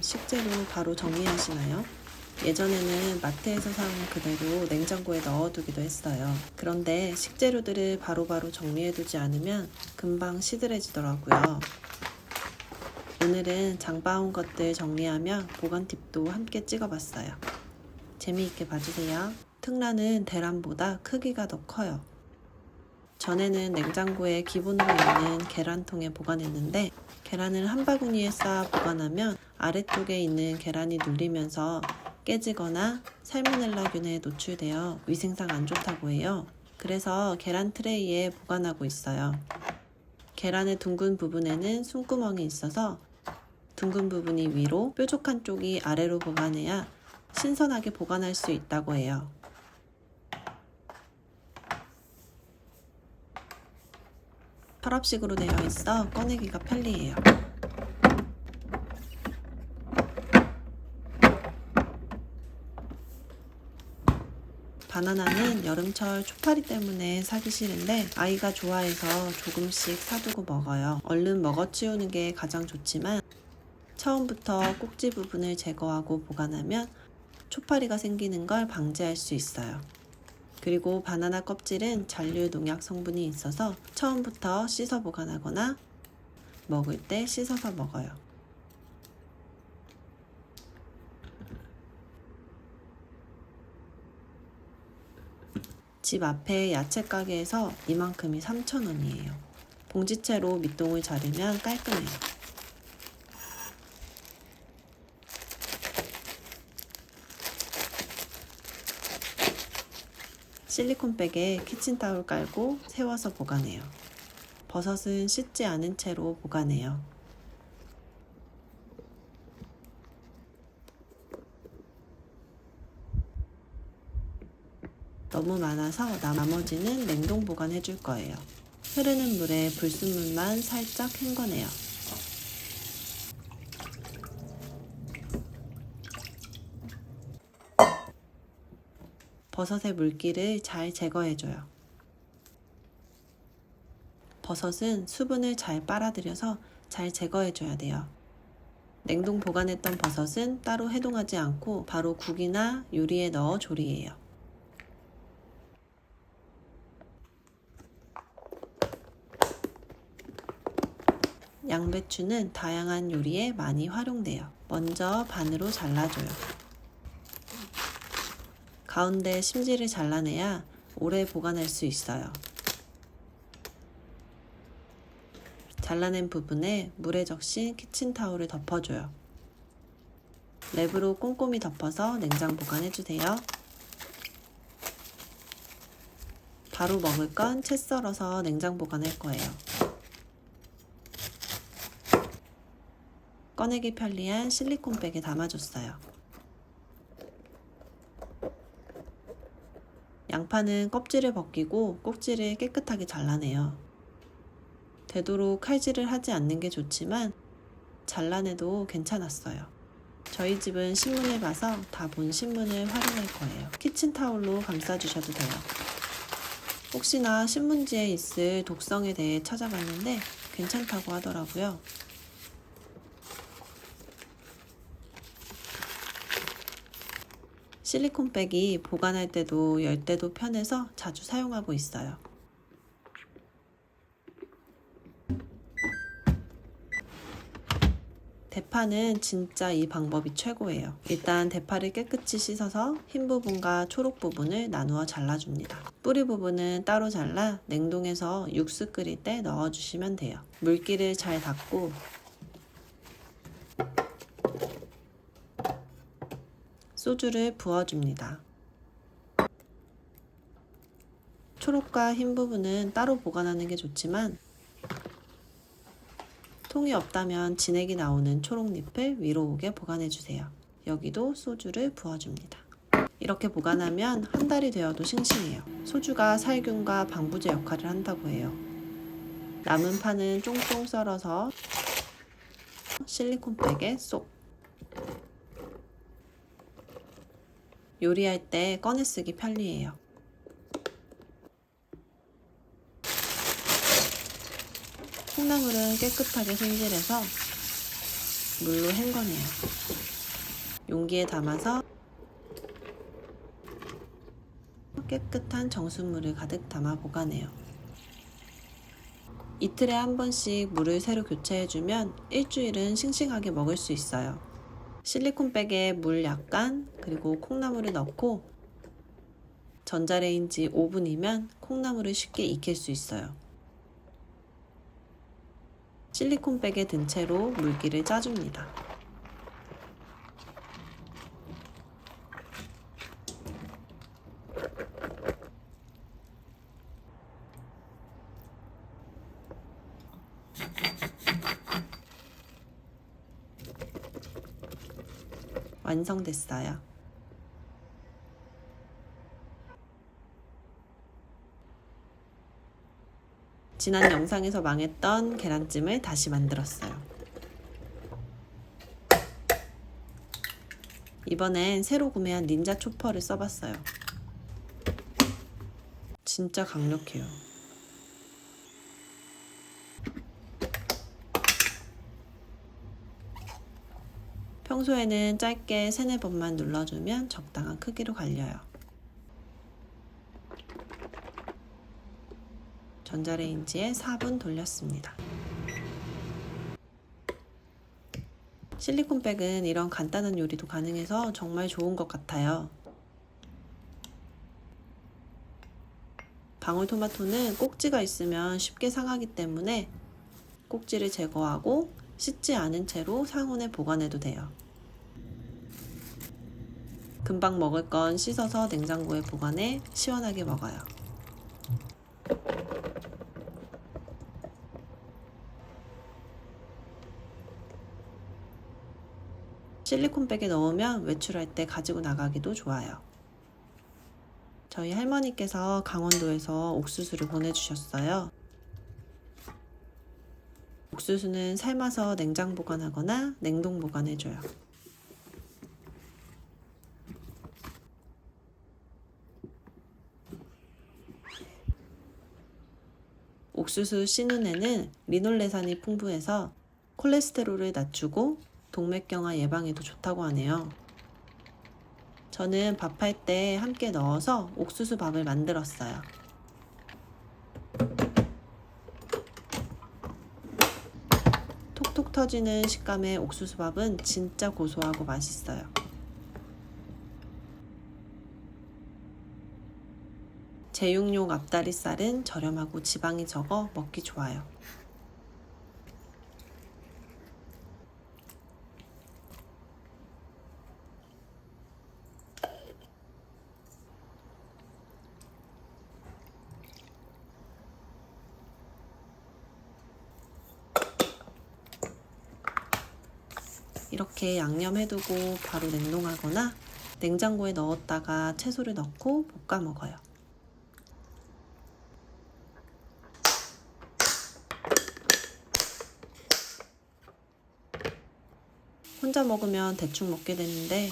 식재료 바로 정리하시나요? 예전에는 마트에서 사온 그대로 냉장고에 넣어두기도 했어요. 그런데 식재료들을 바로바로 정리해두지 않으면 금방 시들해지더라고요. 오늘은 장 봐온 것들 정리하며 보관 팁도 함께 찍어봤어요. 재미있게 봐주세요. 특란은 대란보다 크기가 더 커요. 전에는 냉장고에 기본으로 있는 계란통에 보관했는데 계란을 한 바구니에 쌓아 보관하면 아래쪽에 있는 계란이 눌리면서 깨지거나 살모넬라균에 노출되어 위생상 안 좋다고 해요. 그래서 계란 트레이에 보관하고 있어요. 계란의 둥근 부분에는 숨구멍이 있어서 둥근 부분이 위로, 뾰족한 쪽이 아래로 보관해야 신선하게 보관할 수 있다고 해요. 서랍식으로 되어 있어 꺼내기가 편리해요. 바나나는 여름철 초파리 때문에 사기 싫은데 아이가 좋아해서 조금씩 사두고 먹어요. 얼른 먹어치우는 게 가장 좋지만 처음부터 꼭지 부분을 제거하고 보관하면 초파리가 생기는 걸 방지할 수 있어요. 그리고 바나나 껍질은 잔류 농약 성분이 있어서 처음부터 씻어 보관하거나 먹을 때 씻어서 먹어요. 집 앞에 야채 가게에서 이만큼이 3,000원이에요. 봉지채로 밑동을 자르면 깔끔해요. 실리콘백에 키친타올 깔고 세워서 보관해요. 버섯은 씻지 않은 채로 보관해요. 너무 많아서 나머지는 냉동 보관해 줄 거예요. 흐르는 물에 불순물만 살짝 헹궈내요. 버섯의 물기를 잘 제거해줘요. 버섯은 수분을 잘 빨아들여서 잘 제거해줘야 돼요. 냉동 보관했던 버섯은 따로 해동하지 않고 바로 국이나 요리에 넣어 조리해요. 양배추는 다양한 요리에 많이 활용돼요. 먼저 반으로 잘라줘요. 가운데 심지를 잘라내야 오래 보관할 수 있어요. 잘라낸 부분에 물에 적신 키친타올을 덮어줘요. 랩으로 꼼꼼히 덮어서 냉장 보관해주세요. 바로 먹을 건 채 썰어서 냉장 보관할 거예요. 꺼내기 편리한 실리콘백에 담아줬어요. 양파는 껍질을 벗기고 꼭지를 깨끗하게 잘라내요. 되도록 칼질을 하지 않는 게 좋지만 잘라내도 괜찮았어요. 저희 집은 신문을 봐서 다 본 신문을 활용할 거예요. 키친타올로 감싸주셔도 돼요. 혹시나 신문지에 있을 독성에 대해 찾아봤는데 괜찮다고 하더라고요. 실리콘백이 보관할 때도 열 때도 편해서 자주 사용하고 있어요. 대파는 진짜 이 방법이 최고예요. 일단 대파를 깨끗이 씻어서 흰 부분과 초록 부분을 나누어 잘라줍니다. 뿌리 부분은 따로 잘라 냉동해서 육수 끓일 때 넣어주시면 돼요. 물기를 잘 닦고 소주를 부어줍니다. 초록과 흰 부분은 따로 보관하는 게 좋지만 통이 없다면 진액이 나오는 초록잎을 위로 오게 보관해 주세요. 여기도 소주를 부어줍니다. 이렇게 보관하면 한 달이 되어도 싱싱해요. 소주가 살균과 방부제 역할을 한다고 해요. 남은 파는 쫑쫑 썰어서 실리콘백에 쏙 요리할 때 꺼내 쓰기 편리해요. 콩나물은 깨끗하게 손질해서 물로 헹궈내요. 용기에 담아서 깨끗한 정수물을 가득 담아 보관해요. 이틀에 한 번씩 물을 새로 교체해주면 일주일은 싱싱하게 먹을 수 있어요. 실리콘백에 물 약간 그리고 콩나물을 넣고 전자레인지 5분이면 콩나물을 쉽게 익힐 수 있어요. 실리콘백에 든 채로 물기를 짜줍니다. 완성됐어요. 지난 영상에서 망했던 계란찜을 다시 만들었어요. 이번엔 새로 구매한 닌자 초퍼를 써봤어요. 진짜 강력해요. 평소에는 짧게 세네 번만 눌러주면 적당한 크기로 갈려요. 전자레인지에 4분 돌렸습니다. 실리콘백은 이런 간단한 요리도 가능해서 정말 좋은 것 같아요. 방울토마토는 꼭지가 있으면 쉽게 상하기 때문에 꼭지를 제거하고 씻지 않은 채로 상온에 보관해도 돼요. 금방 먹을 건 씻어서 냉장고에 보관해 시원하게 먹어요. 실리콘백에 넣으면 외출할 때 가지고 나가기도 좋아요. 저희 할머니께서 강원도에서 옥수수를 보내주셨어요. 옥수수는 삶아서 냉장 보관하거나 냉동 보관해줘요. 옥수수 씨눈에는 리놀레산이 풍부해서 콜레스테롤을 낮추고 동맥경화 예방에도 좋다고 하네요. 저는 밥할 때 함께 넣어서 옥수수 밥을 만들었어요. 터지는 식감의 옥수수 밥은 진짜 고소하고 맛있어요. 제육용 앞다리살은 저렴하고 지방이 적어 먹기 좋아요. 이렇게 양념해두고 바로 냉동하거나 냉장고에 넣었다가 채소를 넣고 볶아 먹어요. 혼자 먹으면 대충 먹게 되는데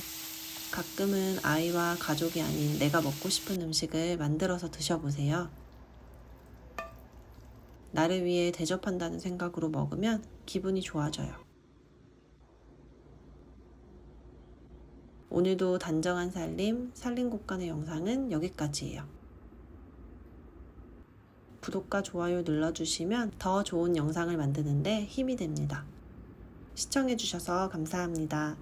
가끔은 아이와 가족이 아닌 내가 먹고 싶은 음식을 만들어서 드셔보세요. 나를 위해 대접한다는 생각으로 먹으면 기분이 좋아져요. 오늘도 단정한 살림, 살림곡간의 영상은 여기까지예요. 구독과 좋아요 눌러주시면 더 좋은 영상을 만드는데 힘이 됩니다. 시청해주셔서 감사합니다.